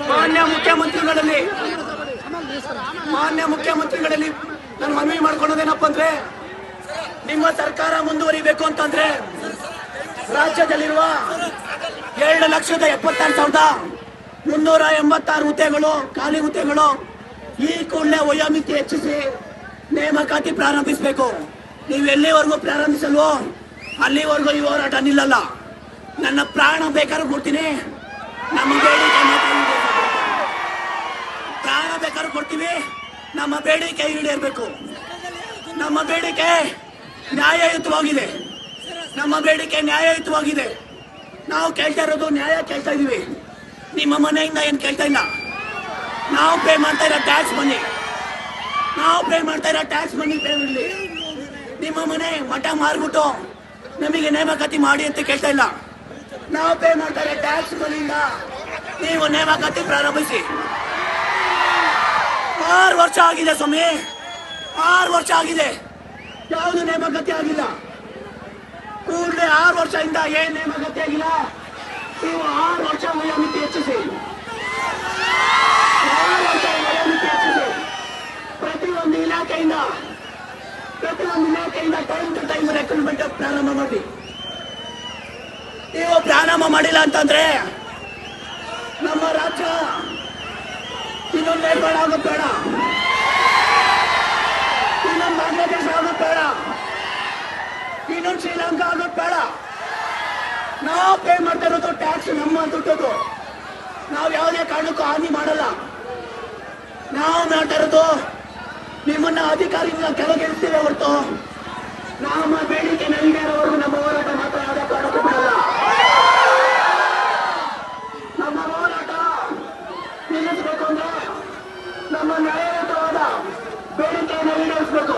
ಮಾನ್ಯ ಮುಖ್ಯಮಂತ್ರಿಗಳಲ್ಲಿ ಮಾನ್ಯ ಮುಖ್ಯಮಂತ್ರಿಗಳಲ್ಲಿ ನಾನು ಮನವಿ ಮಾಡ್ಕೊಳ್ಳೋದೇನಪ್ಪ ಅಂದ್ರೆ, ನಿಮ್ಮ ಸರ್ಕಾರ ಮುಂದುವರಿಬೇಕು ಅಂತಂದ್ರೆ ರಾಜ್ಯದಲ್ಲಿರುವ ಎರಡು ಲಕ್ಷದ ಎಪ್ಪತ್ತಾರು ಸಾವಿರದ ಮುನ್ನೂರ ಎಂಬತ್ತಾರು ಹುದ್ದೆಗಳು, ಖಾಲಿ ಹುದ್ದೆಗಳು ಈ ಕೂಡಲೇ ವಯೋಮಿತಿ ಹೆಚ್ಚಿಸಿ ನೇಮಕಾತಿ ಪ್ರಾರಂಭಿಸಬೇಕು. ನೀವು ಎಲ್ಲಿವರೆಗೂ ಪ್ರಾರಂಭಿಸಲ್ವೋ ಅಲ್ಲಿವರೆಗೂ ಈ ಹೋರಾಟ ನಿಲ್ಲಲ್ಲ. ನನ್ನ ಪ್ರಾಣ ಬೇಕಾದ್ರೂ ಕೊಡ್ತೀನಿ. ನಮ್ಮ ಬೇಡಿಕೆ ಬೇಕಾದ್ರೂ ಕೊಡ್ತೀವಿ ನಮ್ಮ ಬೇಡಿಕೆ ಈಡೇರಬೇಕು. ನಮ್ಮ ಬೇಡಿಕೆ ನ್ಯಾಯಯುತವಾಗಿದೆ. ನಮ್ಮ ಬೇಡಿಕೆ ನ್ಯಾಯಯುತವಾಗಿದೆ. ನಾವು ಕೇಳ್ತಾ ಇರೋದು ನ್ಯಾಯ ಕೇಳ್ತಾ ಇದೀವಿ ನಿಮ್ಮ ಮನೆಯಿಂದ ಏನು ಕೇಳ್ತಾ ಇಲ್ಲ? ನಾವು ಪೇ ಮಾಡ್ತಾ ಇರೋ ಟ್ಯಾಕ್ಸ್ ಮನಿ ನಾವು ಪೇ ಮಾಡ್ತಾ ಇರೋ ಟ್ಯಾಕ್ಸ್ ಮನಿ ಪೇ ನಿಮ್ಮ ಮನೆ ಮಠ ಮಾರ್ಬಿಟ್ಟು ನಮಗೆ ನೇಮಕಾತಿ ಮಾಡಿ ಅಂತ ಕೇಳ್ತಾ ಇಲ್ಲ. ನಾವು ಪೇ ಮಾಡ್ತಾ ಇರೋ ಟ್ಯಾಕ್ಸ್ ಮನಿಯಿಂದ ನೀವು ನೇಮಕಾತಿ ಪ್ರಾರಂಭಿಸಿ. ಆರು ವರ್ಷ ಆಗಿದೆ ಸ್ವಾಮಿ. ಆರು ವರ್ಷ ಆಗಿದೆ. ಯಾವುದು ನೇಮಕಾತಿ ಆಗಿಲ್ಲ. ಕೂಡಲೇ ಆರು ವರ್ಷದಿಂದ ಏನ್ ನೇಮಕಾತಿ ಆಗಿಲ್ಲ. ನೀವು ಆರು ವರ್ಷ ವಯೋಮಿತಿ ಹೆಚ್ಚಿಸಿ. ಆರು ವರ್ಷ ವಯೋಮಿತಿ ಹೆಚ್ಚಿಸಿ. ಪ್ರತಿಯೊಂದು ಇಲಾಖೆಯಿಂದ ಪ್ರತಿಯೊಂದು ಇಲಾಖೆಯಿಂದ ಟೈಮ್ ಟು ಟೈಮ್ ರೆಕ್ರೂಟ್ಮೆಂಟ್ ಪ್ರಾರಂಭ ಮಾಡಿ. ನೀವು ಪ್ರಾರಂಭ ಮಾಡಿಲ್ಲ ಅಂತಂದ್ರೆ ನಮ್ಮ ರಾಜ್ಯ ನೇಪಾಳ ಆಗೋದು ಬೇಡ ಇನ್ನೊಂದು ಬಾಂಗ್ಲಾದೇಶ ಆಗೋದು ಬೇಡ ಇನ್ನೊಂದು ಶ್ರೀಲಂಕಾ ಆಗೋದು ಬೇಡ ನಾವು ಪೇ ಮಾಡ್ತಾ ಇರೋದು ಟ್ಯಾಕ್ಸ್ ನಮ್ಮ ದುಡ್ಡದು. ನಾವು ಯಾವುದೇ ಕಾರಣಕ್ಕೂ ಹಾನಿ ಮಾಡಲ್ಲ. ನಾವು ಮಾಡ್ತಾ ಇರೋದು ನಿಮ್ಮನ್ನ ಅಧಿಕಾರಿಗಳ ಇರ್ತೀವಿ ಹೊರತು. ನಮ್ಮ ಬೇಡಿಕೆ ಈಡೇರೋವರೆಗೂ ನಮ್ಮ ನ್ಯಾಯಾಲಯದ ಬೆಳಿಗ್ಗೆಯನ್ನು ಈಡೇರಿಸಬೇಕು.